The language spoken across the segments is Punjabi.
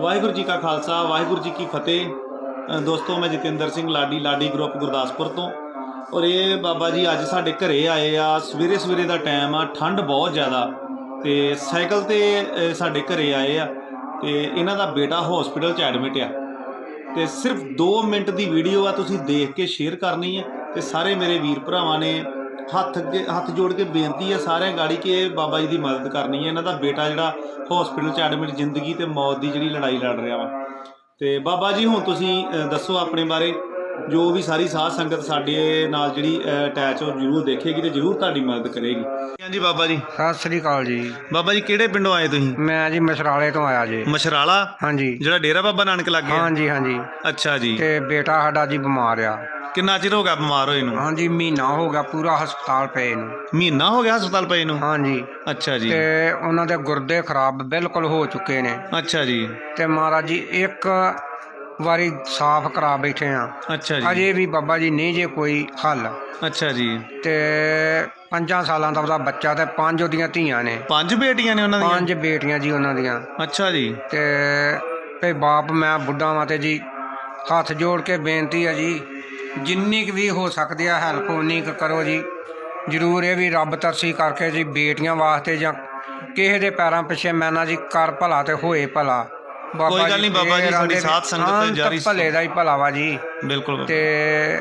ਵਾਹਿਗੁਰੂ ਜੀ ਕਾ ਖਾਲਸਾ, ਵਾਹਿਗੁਰੂ ਜੀ ਕੀ ਫਤਿਹ। ਦੋਸਤੋ, ਮੈਂ ਜਤਿੰਦਰ ਸਿੰਘ ਲਾਡੀ ਲਾਡੀ ਗਰੁੱਪ ਗੁਰਦਾਸਪੁਰ ਤੋਂ। ਔਰ ਇਹ ਬਾਬਾ ਜੀ ਅੱਜ ਸਾਡੇ ਘਰੇ ਆਏ ਆ। ਸਵੇਰੇ ਸਵੇਰੇ ਦਾ ਟਾਈਮ ਆ, ਠੰਡ ਬਹੁਤ ਜ਼ਿਆਦਾ। ਤੇ ਸਾਈਕਲ ਤੇ ਸਾਡੇ ਘਰੇ ਆਏ ਆ। ਤੇ ਇਹਨਾਂ ਦਾ ਬੇਟਾ ਹਸਪੀਟਲ 'ਚ ਐਡਮਿਟ ਆ। ਤੇ ਸਿਰਫ 2 ਮਿੰਟ ਦੀ ਵੀਡੀਓ ਆ ਤੁਸੀਂ ਦੇਖ ਕੇ ਸ਼ੇਅਰ ਕਰਨੀ ਹੈ ਤੇ ਸਾਰੇ ਮੇਰੇ ਵੀਰ ਭਰਾਵਾਂ ਨੇ ਹੱਥ ਅੱਗੇ ਹੱਥ ਜੋੜ ਕੇ ਬੇਨਤੀ ਹੈ ਸਾਰਿਆਂ ਗਾੜੀ ਕਿ ਬਾਬਾ ਜੀ ਦੀ ਮਦਦ ਕਰਨੀ ਹੈ। ਇਹਨਾਂ ਦਾ ਬੇਟਾ ਜਿਹੜਾ ਹਸਪੀਟਲ 'ਚ ਐਡਮਿਟ ਜ਼ਿੰਦਗੀ ਤੇ ਮੌਤ ਦੀ ਜਿਹੜੀ ਲੜਾਈ ਲੜ ਰਿਹਾ ਵਾ। ਤੇ ਬਾਬਾ ਜੀ ਹੁਣ ਤੁਸੀਂ ਦੱਸੋ ਆਪਣੇ ਬਾਰੇ। ਜੋ ਵੀ ਸਾਰੀ ਸਾਧ ਸੰਗਤ ਸਾਡੇ ਨਾਲ ਜਿਹੜੀ ਅਟੈਚ ਹੋ ਜਰੂਰ ਦੇਖੇਗੀ ਤੇ ਜਰੂਰ ਤੁਹਾਡੀ ਮਦਦ ਕਰੇਗੀ। ਹਾਂਜੀ ਬਾਬਾ ਜੀ। ਸਤਿ ਸ੍ਰੀ ਅਕਾਲ ਜੀ। ਬਾਬਾ ਜੀ ਕਿਹੜੇ ਪਿੰਡੋਂ ਆਏ ਤੁਸੀਂ? ਮੈਂ ਜੀ ਮਸਰਾਲੇ ਤੋਂ ਆਇਆ ਜੀ। ਮਸ਼ਰਾਲਾ ਹਾਂਜੀ। ਜਿਹੜਾ ਡੇਰਾ ਬਾਬਾ ਨਾਨਕ ਲੱਗੇ? ਹਾਂਜੀ ਹਾਂਜੀ। ਅੱਛਾ ਜੀ। ਤੇ ਬੇਟਾ ਸਾਡਾ ਜੀ ਬਿਮਾਰ ਆ। ਕਿੰਨਾ ਚਿਰ ਹੋ ਗਿਆ ਬਿਮਾਰ ਹੋਏ ਨੂੰ? ਹਾਂਜੀ ਮਹੀਨਾ ਹੋ ਗਿਆ ਪੂਰਾ ਹਸਪਤਾਲ ਪਏ ਨੂੰ। ਮਹੀਨਾ ਹੋ ਗਿਆ ਹਸਪਤਾਲ ਪਏ ਨੂੰ? ਹਾਂਜੀ। ਅੱਛਾ ਜੀ। ਤੇ ਉਹਨਾਂ ਦੇ ਗੁਰਦੇ ਖਰਾਬ ਬਿਲਕੁਲ ਹੋ ਚੁੱਕੇ ਨੇ। ਅੱਛਾ ਜੀ। ਤੇ ਮਹਾਰਾਜ ਜੀ ਇੱਕ ਵਾਰੀ ਸਾਫ਼ ਕਰਾ ਬੈਠੇ ਆ। ਅੱਛਾ ਜੀ। ਅਜੇ ਵੀ ਬਾਬਾ ਜੀ ਨਹੀਂ ਜੇ ਕੋਈ ਹੱਲ। ਅੱਛਾ ਜੀ। ਤੇ ਪੰਜਾਂ ਸਾਲਾਂ ਦਾ ਉਹਦਾ ਬੱਚਾ ਤੇ ਪੰਜ ਉਹਦੀਆਂ ਧੀਆਂ ਨੇ। ਪੰਜ ਬੇਟੀਆਂ ਨੇ ਉਹਨਾਂ ਦੀਆਂ? ਪੰਜ ਬੇਟੀਆਂ ਜੀ ਉਹਨਾਂ ਦੀਆਂ। ਅੱਛਾ ਜੀ। ਤੇ ਭਈ ਬਾਪ ਮੈਂ ਬੁੱਢਾ ਵਾਂ ਤੇ ਜੀ ਹੱਥ ਜੋੜ ਕੇ ਬੇਨਤੀ ਹੈ ਜੀ ਜਿੰਨੀ ਕੁ ਵੀ ਹੋ ਸਕਦੀ ਆ ਹੈਲਪ ਉਨੀ ਕੁ ਕਰੋ ਜੀ। ਜ਼ਰੂਰ ਇਹ ਵੀ ਰੱਬ ਤਰਸੀ ਕਰਕੇ ਜੀ ਬੇਟੀਆਂ ਵਾਸਤੇ ਜਾਂ ਕਿਸੇ ਦੇ ਪੈਰਾਂ ਪਿੱਛੇ ਮੈਂ ਨਾ ਜੀ ਕਰ ਭਲਾ ਤੇ ਹੋਏ ਭਲਾ। ਕੋਈ ਗੱਲ ਨਹੀਂ ਬਾਬਾ ਜੀ, ਆਂਦੇ ਸਾਧ ਸੰਗਤ ਤੇ ਜਾਰੀ- ਭਲੇ ਦਾ ਹੀ ਭਲਾ ਵਾ ਜੀ। ਬਿਲਕੁਲ ਤੇ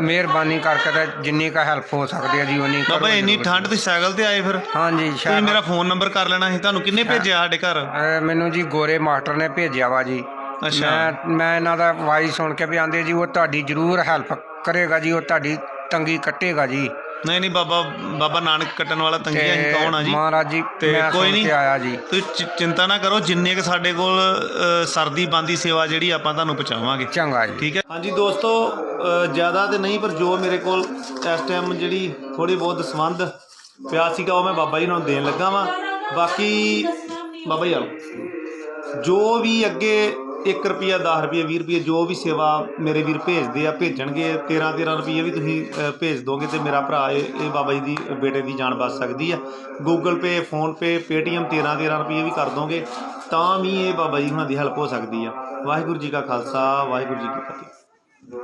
ਮਿਹਰਬਾਨੀ ਕਰਕੇ ਤੇ ਜਿੰਨੀ ਕੁ ਹੈਲਪ ਹੋ ਸਕਦੀ ਹੈ ਜੀ ਉਨੀ ਕਰੋ ਬਾਬਾ ਇੰਨੀ ਜ਼ਰੂਰ। ਠੰਡ ਤੁਸੀਂ ਸਾਈਕਲ ਤੇ ਆਏ ਫਿਰ? ਹਾਂਜੀ ਤੁਸੀਂ ਸ਼ਾਇਦ ਮੇਰਾ ਫੋਨ ਨੰਬਰ ਕਰ ਲੈਣਾ ਸੀ ਤੁਹਾਨੂੰ ਕਿੰਨੇ ਭੇਜਿਆ ਸਾਡੇ ਘਰ? ਅਹ ਮੈਨੂੰ ਜੀ ਗੋਰੇ ਮਾਸਟਰ ਨੇ ਭੇਜਿਆ ਵਾ ਜੀ। ਅੱਛਾ। ਮੈਂ ਮੈਂ ਇਹਨਾਂ ਦਾ ਵਾਇਸ ਸੁਣ ਕੇ ਵੀ ਆਂਦੇ ਜੀ ਉਹ ਤੁਹਾਡੀ ਜ਼ਰੂਰ ਹੈਲਪ ਕਰੇਗਾ ਜੀ ਉਹ ਤੁਹਾਡੀ ਤੰਗੀ ਕੱਟੇਗਾ ਜੀ। ਨਹੀਂ ਨਹੀਂ ਬਾਬਾ ਬਾਬਾ ਨਾਨਕ ਕੱਟਣ ਵਾਲਾ ਤੰਗੀਆਂ ਹੀ ਕੌਣ ਆ ਜੀ? ਮਹਾਰਾਜ ਜੀ ਤੇ ਮੈਂ ਕੋਈ ਨਹੀਂ ਆਇਆ ਜੀ। ਤੁਸੀਂ ਚਿ- ਚਿੰਤਾ ਨਾ ਕਰੋ ਜਿੰਨੇ ਕ ਸਾਡੇ ਕੋਲ ਅ, ਸਰਦੀ ਬੰਦੀ ਸੇਵਾ ਜਿਹੜੀ ਆਪਾਂ ਤੁਹਾਨੂੰ ਪਹੁੰਚਾਵਾਂਗੇ। ਚੰਗਾ ਜੀ। ਠੀਕ ਹੈ? ਹਾਂਜੀ ਦੋਸਤੋ ਜ਼ਿਆਦਾ ਤੇ ਨਹੀਂ ਪਰ ਜੋ ਮੇਰੇ ਕੋਲ ਇਸ ਟਾਈਮ ਜਿਹੜੀ ਥੋੜੀ ਬਹੁਤ ਸੰਬੰਧ ਪਿਆ ਸੀਗਾ ਉਹ ਮੈਂ ਬਾਬਾ ਜੀ ਨੂੰ ਦੇਣ ਲੱਗਾ ਵਾਂ। ਬਾਕੀ ਬਾਬਾ ਜੀ ਆਲੋ ਜੋ ਵੀ ਅੱਗੇ 1 ਰੁਪਿਆ 10 ਰੁਪਏ 20 ਰੁਪਏ ਜੋ ਵੀ ਸੇਵਾ ਮੇਰੇ ਵੀਰ ਭੇਜਦੇ ਆ, ਭੇਜਣਗੇ 13 13 ਰੁਪਏ ਵੀ ਤੁਸੀਂ ਭੇਜ ਦੋਗੇ ਤੇ ਮੇਰਾ ਭਰਾ ਇਹ ਬਾਬਾ ਜੀ ਦੀ ਬੇਟੇ ਦੀ ਜਾਨ ਬਚ ਸਕਦੀ ਆ। Google pay PhonePe Paytm 13 13 ਰੁਪਏ ਵੀ ਕਰ ਦੋਗੇ, ਤਾਂ ਵੀ ਇਹ ਬਾਬਾ ਜੀ ਹੁਣਾਂ ਦੀ ਹੈਲਪ ਹੋ ਸਕਦੀ ਆ। ਵਾਹਿਗੁਰੂ ਜੀ ਕਾ ਖਾਲਸਾ, ਵਾਹਿਗੁਰੂ ਜੀ ਕੀ ਫਤਿਹ।